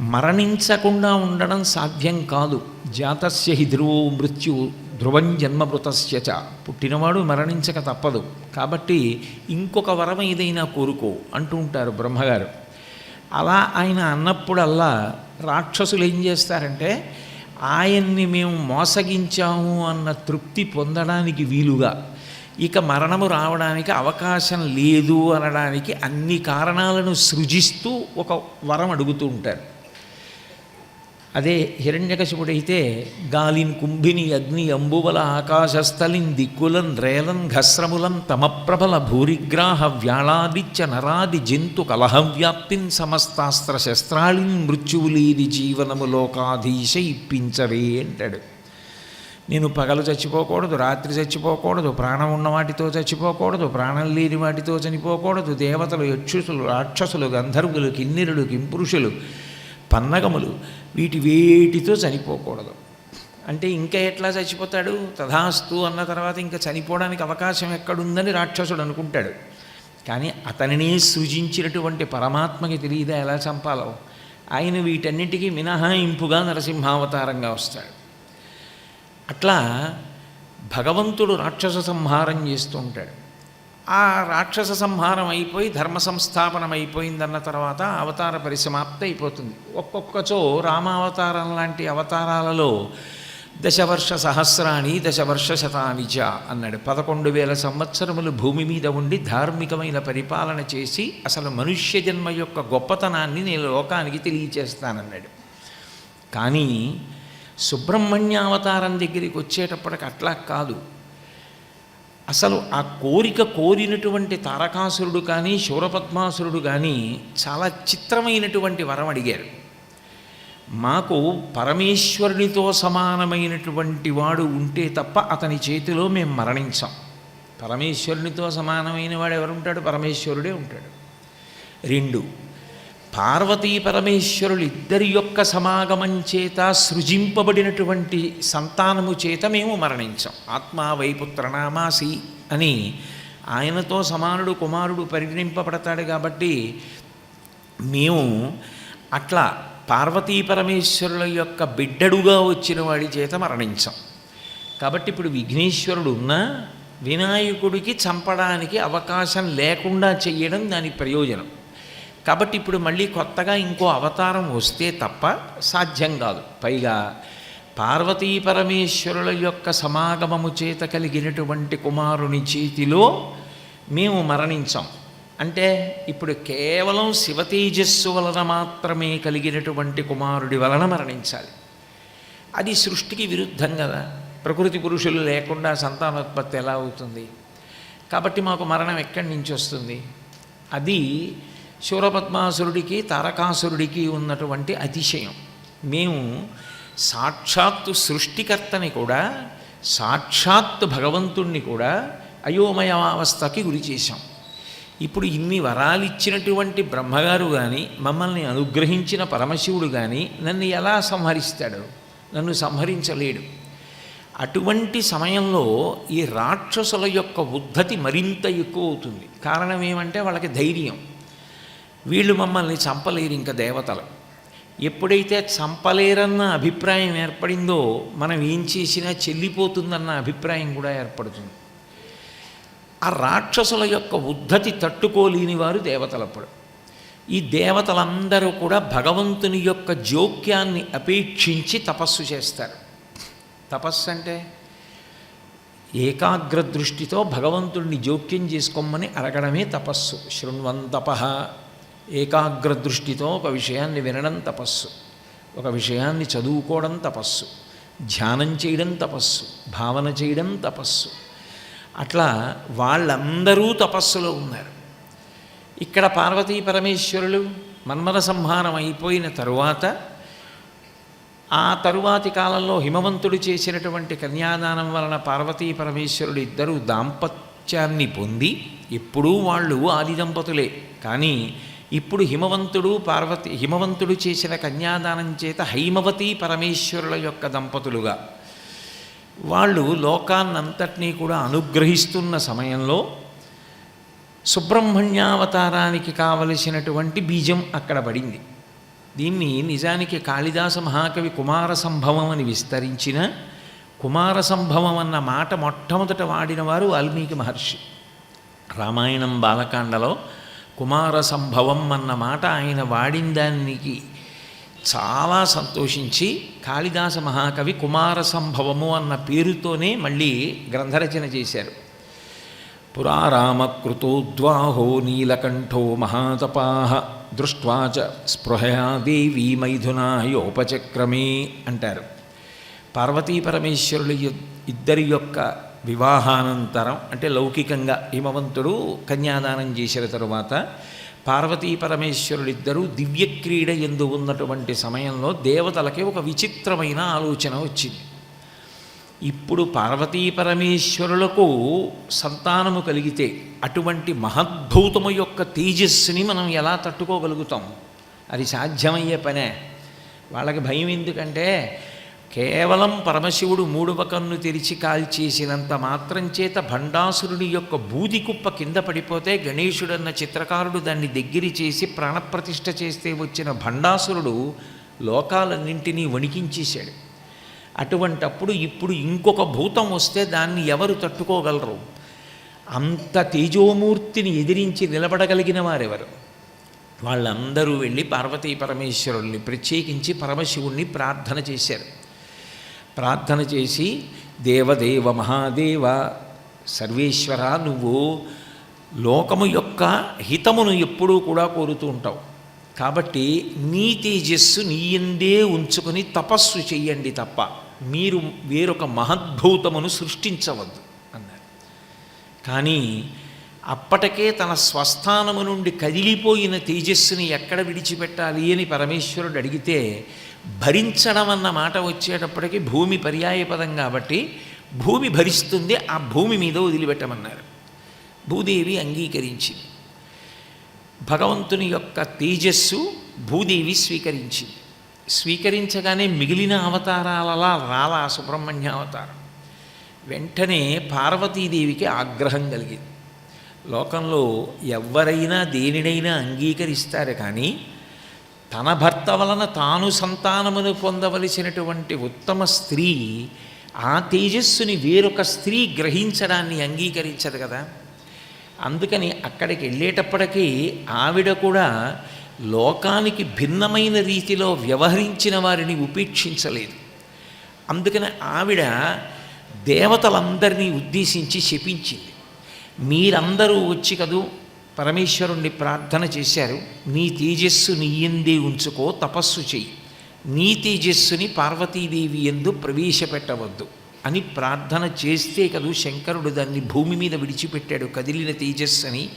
మరణించకుండా ఉండడం సాధ్యం కాదు. జాతస్య హి ధ్రువో మృత్యు ధ్రువం జన్మమృతస్య పుట్టినవాడు మరణించక తప్పదు. కాబట్టి ఇంకొక వరం ఏదైనా కోరుకో అంటూ ఉంటారు బ్రహ్మగారు. అలా ఆయన అన్నప్పుడల్లా రాక్షసులు ఏం చేస్తారంటే ఆయన్ని మేము మోసగించాము అన్న తృప్తి పొందడానికి వీలుగా. ఇక మరణము రావడానికి అవకాశం లేదు అనడానికి అన్ని కారణాలను సృజిస్తూ ఒక వరం అడుగుతూ ఉంటారు. అదే హిరణ్యకశిపుడైతే గాలిన్ కుంభిని అగ్ని అంబువల ఆకాశస్థలిన్ దిక్కులన్ రేలన్ ఘస్రములం తమప్రబల భూరిగ్రాహ వ్యాళాదిత్య నరాది జంతు కలహవ్యాప్తిన్ సమస్తాస్త్ర శస్త్రాళిన్ మృత్యువులీది జీవనము లోకాధీశ ఇప్పించవే అంటాడు. నేను పగలు చచ్చిపోకూడదు రాత్రి చచ్చిపోకూడదు ప్రాణం ఉన్న వాటితో చచ్చిపోకూడదు ప్రాణం లేని వాటితో చనిపోకూడదు దేవతలు యక్షుసులు రాక్షసులు గంధర్వులు కిన్నెరులు కింపురుషులు పన్నగములు. వీటి వేటితో చనిపోకూడదు. అంటే ఇంకా ఎట్లా చచ్చిపోతాడు? తథాస్తు అన్న తర్వాత ఇంకా చనిపోవడానికి అవకాశం ఎక్కడుందని రాక్షసుడు అనుకుంటాడు. కానీ అతనినే సృజించినటువంటి పరమాత్మకి తెలియదా ఎలా చంపాలో? ఆయన వీటన్నిటికీ మినహాయింపుగా నరసింహావతారంగా వస్తాడు. అట్లా భగవంతుడు రాక్షస సంహారం చేస్తూ ఉంటాడు. ఆ రాక్షస సంహారం అయిపోయి ధర్మ సంస్థాపనం అయిపోయిందన్న తర్వాత అవతార పరిసమాప్తి అయిపోతుంది. ఒక్కొక్కచో రామావతారం లాంటి అవతారాలలో దశవర్ష సహస్రాణి దశవర్ష శతాని అన్నాడు. పదకొండు వేల సంవత్సరములు భూమి మీద ఉండి ధార్మికమైన పరిపాలన చేసి అసలు మనుష్య జన్మ యొక్క గొప్పతనాన్ని నేను లోకానికి తెలియచేస్తానన్నాడు. కానీ సుబ్రహ్మణ్యావతారం దగ్గరికి వచ్చేటప్పటికి అట్లా కాదు. అసలు ఆ కోరిక కోరినటువంటి తారకాసురుడు కానీ శూరపద్మాసురుడు కానీ చాలా చిత్రమైనటువంటి వరం అడిగారు. మాకు పరమేశ్వరునితో సమానమైనటువంటి వాడు ఉంటే తప్ప అతని చేతిలో మేము మరణించాం. పరమేశ్వరునితో సమానమైన వాడు ఎవరుంటాడు? పరమేశ్వరుడే ఉంటాడు. రెండు పార్వతీ పరమేశ్వరులు ఇద్దరి యొక్క సమాగమం చేత సృజింపబడినటువంటి సంతానము చేత మేము మరణించాం. ఆత్మా వైపుత్రనామాసి అని ఆయనతో సమానుడు కుమారుడు పరిగణింపబడతాడు కాబట్టి మేము అట్లా పార్వతీ పరమేశ్వరుల యొక్క బిడ్డడుగా వచ్చిన వాడి చేత మరణించాం. కాబట్టి ఇప్పుడు విఘ్నేశ్వరుడు ఉన్నా వినాయకుడికి చంపడానికి అవకాశం లేకుండా చెయ్యడం దాని ప్రయోజనం. కాబట్టి ఇప్పుడు మళ్ళీ కొత్తగా ఇంకో అవతారం వస్తే తప్ప సాధ్యం కాదు. పైగా పార్వతీ పరమేశ్వరుల యొక్క సమాగమము చేత కలిగినటువంటి కుమారుని చేతిలో మేము మరణించాం. అంటే ఇప్పుడు కేవలం శివతేజస్సు వలన మాత్రమే కలిగినటువంటి కుమారుడి వలన మరణించాలి. అది సృష్టికి విరుద్ధం కదా. ప్రకృతి పురుషులు లేకుండా సంతానోత్పత్తి ఎలా అవుతుంది? కాబట్టి మాకు మరణం ఎక్కడి నుంచి వస్తుంది? అది శూరపద్మాసురుడికి తారకాసురుడికి ఉన్నటువంటి అతిశయం. మేము సాక్షాత్తు సృష్టికర్తని కూడా సాక్షాత్తు భగవంతుణ్ణి కూడా అయోమయావస్థకి గురి చేశాం. ఇప్పుడు ఇన్ని వరాలు ఇచ్చినటువంటి బ్రహ్మగారు కానీ మమ్మల్ని అనుగ్రహించిన పరమశివుడు కానీ నన్ను ఎలా సంహరిస్తాడు? నన్ను సంహరించలేడు. అటువంటి సమయంలో ఈ రాక్షసుల యొక్క ఉద్ధతి మరింత ఎక్కువ అవుతుంది. కారణం ఏమంటే వాళ్ళకి ధైర్యం. వీళ్ళు మమ్మల్ని చంపలేరు ఇంకా దేవతలు. ఎప్పుడైతే చంపలేరన్న అభిప్రాయం ఏర్పడిందో మనం ఏం చేసినా చెల్లిపోతుందన్న అభిప్రాయం కూడా ఏర్పడుతుంది. ఆ రాక్షసుల యొక్క ఉద్ధతి తట్టుకోలేని వారు దేవతలప్పుడు ఈ దేవతలందరూ కూడా భగవంతుని యొక్క జోక్యాన్ని అపేక్షించి తపస్సు చేస్తారు. తపస్సు అంటే ఏకాగ్ర దృష్టితో భగవంతుడిని జోక్యం చేసుకోమని అడగడమే తపస్సు. శృణ్వంతప ఏకాగ్ర దృష్టితో ఒక విషయాన్ని వినడం తపస్సు ఒక విషయాన్ని చదువుకోవడం తపస్సు ధ్యానం చేయడం తపస్సు భావన చేయడం తపస్సు. అట్లా వాళ్ళందరూ తపస్సులో ఉన్నారు. ఇక్కడ పార్వతీ పరమేశ్వరులు మన్మన సంహారం అయిపోయిన తరువాత ఆ తరువాతి కాలంలో హిమవంతుడు చేసినటువంటి కన్యాదానం వలన పార్వతీ పరమేశ్వరుడు ఇద్దరూ దాంపత్యాన్ని పొంది ఎప్పుడూ వాళ్ళు ఆది దంపతులే కానీ ఇప్పుడు హిమవంతుడు పార్వతి హిమవంతుడు చేసిన కన్యాదానం చేత హైమవతి పరమేశ్వరుల యొక్క దంపతులుగా. వాళ్ళు లోకాన్నంతటినీ కూడా అనుగ్రహిస్తున్న సమయంలో సుబ్రహ్మణ్యావతారానికి కావలసినటువంటి బీజం అక్కడ పడింది. దీన్ని నిజానికి కాళిదాస మహాకవి కుమార సంభవం అని విస్తరించిన కుమార సంభవం అన్న మాట మొట్టమొదట వాడినవారు వాల్మీకి మహర్షి. రామాయణం బాలకాండలో కుమార సంభవం అన్న మాట ఆయన వాడిన దానికి చాలా సంతోషించి కాళిదాస మహాకవి కుమార సంభవము అన్న పేరుతోనే మళ్ళీ గ్రంథరచన చేశారు. పురారామకృతోద్వాహో నీలకంఠో మహాతపా దృష్ట్వా చ స్పృహయా దేవీ మైథునాయోపచక్రమే అంటారు. పార్వతీ పరమేశ్వరులు ఇద్దరి యొక్క వివాహానంతరం అంటే లౌకికంగా హిమవంతుడు కన్యాదానం చేసిన తరువాత పార్వతీ పరమేశ్వరుడిద్దరూ దివ్యక్రీడ ఎందు ఉన్నటువంటి సమయంలో దేవతలకి ఒక విచిత్రమైన ఆలోచన వచ్చింది. ఇప్పుడు పార్వతీ పరమేశ్వరులకు సంతానము కలిగితే అటువంటి మహద్భూతము యొక్క తేజస్సుని మనం ఎలా తట్టుకోగలుగుతాం? అది సాధ్యమయ్యే పనే. వాళ్ళకి భయం ఎందుకంటే కేవలం పరమశివుడు మూడవ కన్ను తెరిచి కాల్చేసినంత మాత్రం చేత భండాసురుడి యొక్క బూది కుప్ప కింద పడిపోతే గణేశుడన్న చిత్రకారుడు దాన్ని దగ్గరి చేసి ప్రాణప్రతిష్ఠ చేస్తే వచ్చిన భండాసురుడు లోకాలన్నింటినీ వణికించేశాడు. అటువంటప్పుడు ఇప్పుడు ఇంకొక భూతం వస్తే దాన్ని ఎవరు తట్టుకోగలరు? అంత తేజోమూర్తిని ఎదిరించి నిలబడగలిగిన వారెవరు? వాళ్ళందరూ వెళ్ళి పార్వతీ పరమేశ్వరుల్ని ప్రత్యేకించి పరమశివుణ్ణి ప్రార్థన చేశారు. ప్రార్థన చేసి దేవదేవ మహాదేవ సర్వేశ్వర నువ్వు లోకము యొక్క హితమును ఎప్పుడూ కూడా కోరుతూ ఉంటావు. కాబట్టి నీ తేజస్సు నీయందే ఉంచుకొని తపస్సు చెయ్యండి తప్ప మీరు వేరొక మహద్భూతమును సృష్టించవద్దు అన్నారు. కానీ అప్పటికే తన స్వస్థానము నుండి కదిలిపోయిన తేజస్సుని ఎక్కడ విడిచిపెట్టాలి అని పరమేశ్వరుడు అడిగితే భరించడం అన్న మాట వచ్చేటప్పటికి భూమి పర్యాయపదం కాబట్టి భూమి భరిస్తుంది ఆ భూమి మీద వదిలిపెట్టమన్నారు. భూదేవి అంగీకరించింది. భగవంతుని యొక్క తేజస్సు భూదేవి స్వీకరించింది. స్వీకరించగానే మిగిలిన అవతారాలలా రాలా సుబ్రహ్మణ్య అవతారం. వెంటనే పార్వతీదేవికి ఆగ్రహం కలిగింది. లోకంలో ఎవరైనా దేనినైనా అంగీకరిస్తారు కానీ తన భర్త వలన తాను సంతానమును పొందవలసినటువంటి ఉత్తమ స్త్రీ ఆ తేజస్సుని వేరొక స్త్రీ గ్రహించడాన్ని అంగీకరించదు కదా. అందుకని అక్కడికి వెళ్ళేటప్పటికీ ఆవిడ కూడా లోకానికి భిన్నమైన రీతిలో వ్యవహరించిన వారిని ఉపేక్షించలేదు. అందుకని ఆవిడ దేవతలందరినీ ఉద్దేశించి శపించింది. మీరందరూ వచ్చి కదూ పరమేశ్వరుణ్ణి ప్రార్థన చేశారు. నీ తేజస్సు నీయందే ఉంచుకో తపస్సు చెయ్యి. నీ తేజస్సుని పార్వతీదేవి ఎందు ప్రవేశపెట్టవద్దు అని ప్రార్థన చేస్తే కదూ శంకరుడు దాన్ని భూమి మీద విడిచిపెట్టాడు. కదిలిన తేజస్సుని